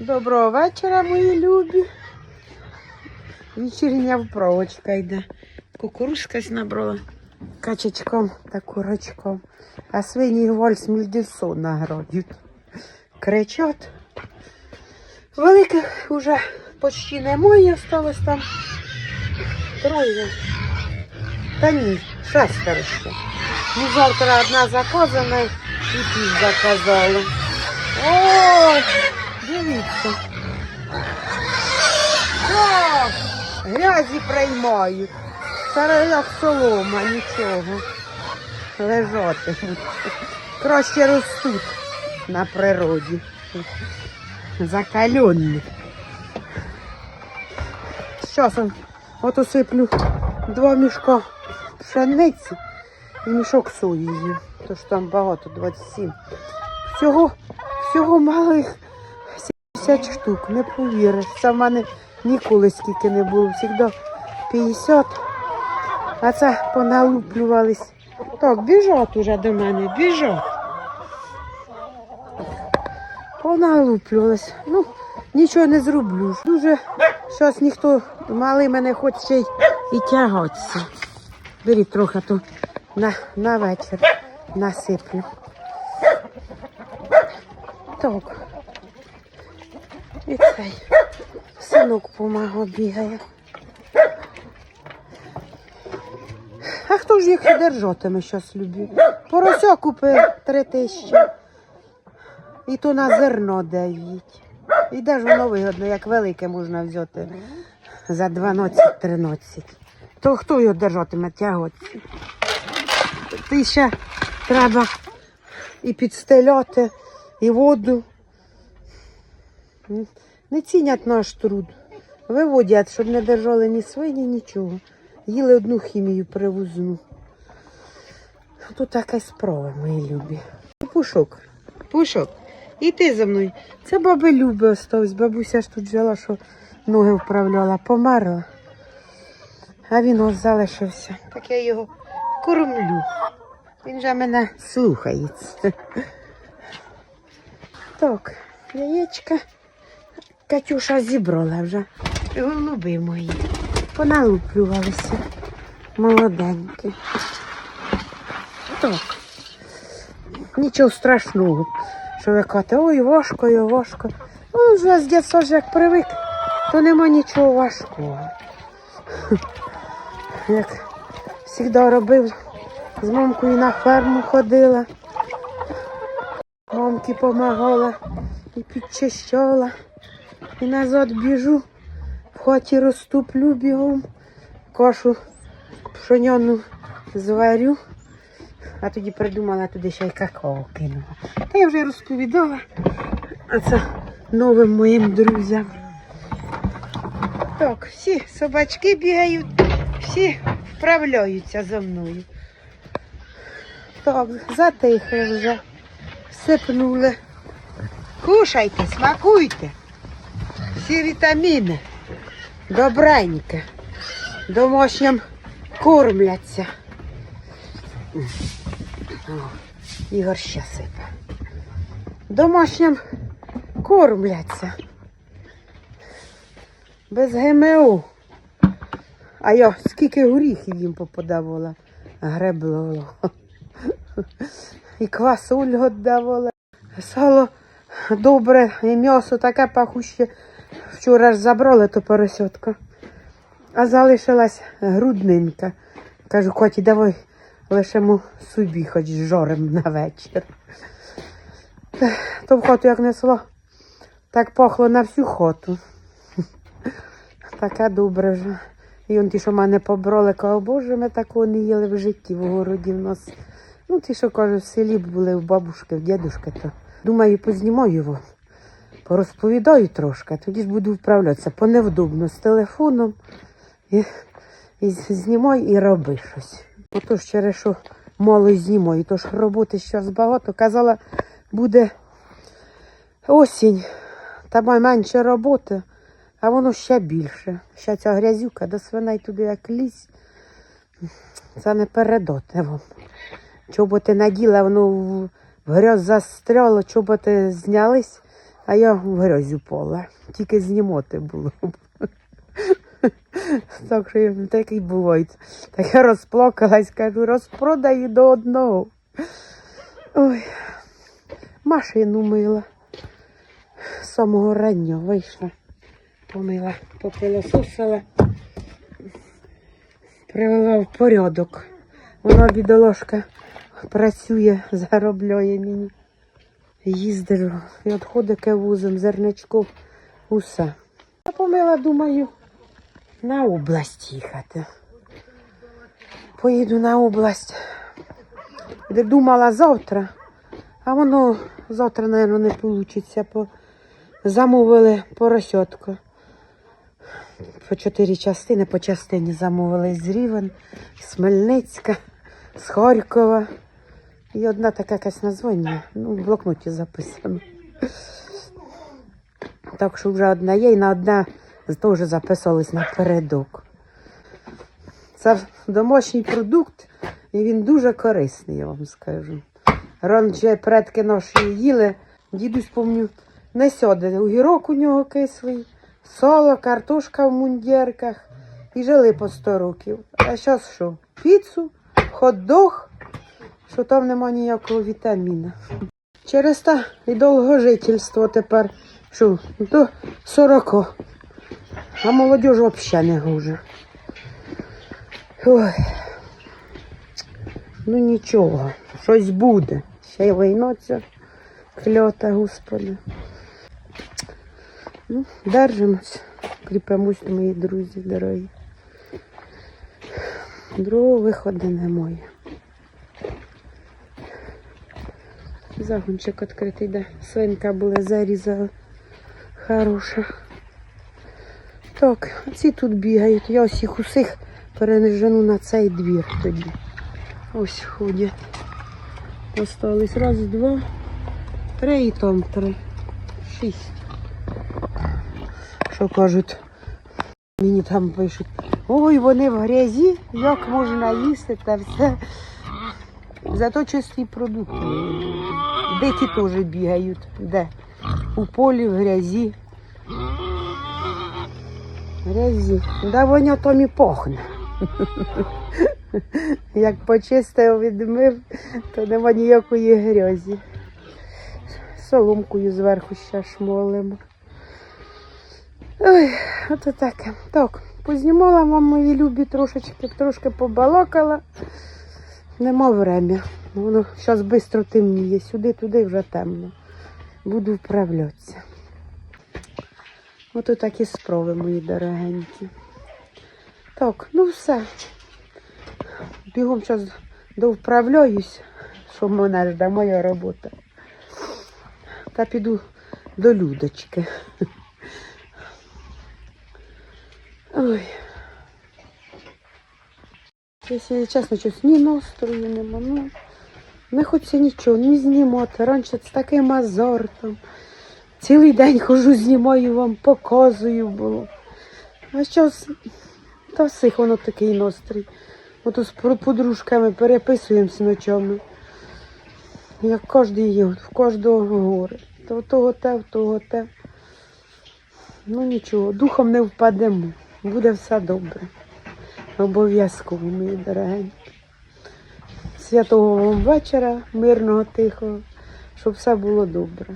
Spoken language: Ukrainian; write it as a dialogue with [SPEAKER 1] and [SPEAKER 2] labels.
[SPEAKER 1] Доброго вечора, мої любі. Вечірня вправочка йде. Кукурузка набрала качечком та курочком. А свині вальс мільдівсо наградють. Кричать. Великих уже почти немає, осталось там троє. Та ні, шестеро ще. Ну, завтра одна заказана і пів заказала. О, дивіться. О, грязі приймають. Старе як солома, нічого. Лежатимуть. Краще ростуть на природі. Закалені. Зараз от осиплю два мішка пшениці і мішок сої. Тож там багато, 27. Всього, всього малих 70 штук, не повіриш. Це в мене ніколи скільки не було, завжди 50. А це поналуплювались. Так, біжать уже до мене, біжать. Поналуплювались. Ну, нічого не зроблю. Дуже щось ніхто малий мене хоче й і тягатися. Беріть трохи то на, на вечір насиплю. Так. І цей синок помаго бігає. А хто ж їх держатиме щас любі? Порося купив три тисячі. І то на зерно дають. І де ж воно вигодно, як велике можна взяти за 12-13. То хто його держатиме тяготці? Ти ще треба і підстеляти, і воду. Не цінять наш труд. Виводять, щоб не держали ні свині, нічого. Їли одну хімію привозну. Тут така справа, мої любі. Пушок, пушок, і за мною. Це баби Люби осталось. Бабуся ж тут жила, що ноги вправляла, померла. А він ось залишився. Так я його кормлю. Він же мене слухається. Так, яєчка Катюша зібрала вже. Голуби мої. Поналуплювалися. Молоденькі. Так. Нічого страшного. Що ви кажете, ой, важко, ой, важко. Ну, вже з дитинства ж як привик, то нема нічого важкого. Як завжди робив, з мамкою на ферму ходила. Мамки помагала і підчищала. І назад біжу, в хаті розтуплю бігом, кашу пшоняну зварю, а тоді придумала туди ще й какао кинула. Та я вже розповідала, це новим моїм друзям. Так, всі собачки бігають, всі вправляються за мною. Так, затихли вже, сипнули. Кушайте, смакуйте. Всі вітаміни. Добреньке. Домашнім кормляться. О, Ігор ще сипе. Домашнім кормляться. Без ГМО. А я скільки горіхів їм поподавала. Гребло. І квасоль віддавала. Сало добре, і м'ясо таке пахуще. Вчора ж забрали то поросятка. А залишилась грудненька. Кажу, коті, давай лишимо собі хоч жорем на вечір. То в хату як несло, так пахло на всю хату. Таке добре вже. І он ті, що мене побрали, кажу, боже, ми такого не їли в житті в городі в нас. Ну, ті, що кажуть, в селі були в бабушки, в дідушки, то думаю, познімаю його, порозповідаю трошки, тоді ж буду вправлятися поневдобно з телефоном і, і знімай і роби щось. Отож, через що мало знімаю, тож роботи зараз багато. Казала, буде осінь, та має менше роботи, а воно ще більше. Ще ця грязюка до свиней туди як лізь. Це не передоте вам. Чоботи наділа, воно в грязь застряло, чоботи знялись, а я грязь упала. Тільки знімати було. Так що я- такий буває. Так я розплакалась, кажу, розпродаю до одного. Ой, машину мила. З самого раннього вийшла. Помила, попилососила, привела в порядок. Вона бідоложка працює, заробляє мені. Їздив, відходики вузом, зерничку, усе. Я помила, думаю, на область їхати. Поїду на область. Де думала завтра, а воно завтра, мабуть, не вийде. Замовили поросятку. По чотири частини, по частині замовили з Рівен, з Хмельницька, з Харкова. І одна така якась названня, ну, в блокноті записано. Так що вже одна є, і на одна теж записувались напередок. Це домашній продукт, і він дуже корисний, я вам скажу. Раніше предки наші їли, дідусь помню, не сяде. Огірок у нього кислий, соло, картошка в мундірках. І жили по 100 років. А зараз що? Піцу, хот-дог, що там нема ніякого вітаміна. Через те і довгожительство тепер що, до 40. А молодь взагалі не гуже. Ой. Ну нічого, щось буде. Ще й війно ця кльота, господи. Ну, держимось, кріпимось, мої друзі дорогі. Другого виходу немає. Загончик відкритий, де свинка була, зарізала. Хороша. Так, ці тут бігають. Я ось їх усіх перенежену на цей двір тоді. Ось ходять. Остались раз, два, три і там три. Шість. Що кажуть? Мені там пишуть. Ой, вони в грязі, як можна їсти та все. Зато чисті продукти. Дикі теж бігають. Де? У полі, в грязі. Грязі. Да воня там і пахне. Як почистив, відмив, то нема ніякої грязі. Соломкою зверху ще шмолимо. Ой, ото таке. Так, познімала вам мої любі трошечки, трошки побалакала. Нема врем'я. Воно зараз швидко темніє. Сюди, туди вже темно. Буду вправлятися. Ото такі справи, мої дорогенькі. Так, ну все. Бігом зараз довправляюсь, що мене жде моя робота. Та піду до Людочки. Ой. Якщо чесно, щось ні настрою нема. Ну, не хочеться нічого, ні знімати. Раніше з таким азартом. Цілий день хожу, знімаю вам, показую було. А зараз та всіх воно такий настрій. Ото з подружками переписуємося ночами. Як кожен є, в кожного горе. То того те, в того те. Ну нічого, духом не впадемо. Буде все добре. Обов'язково, мої дорогенькі. Святого вам вечора, мирного, тихого, щоб все було добре.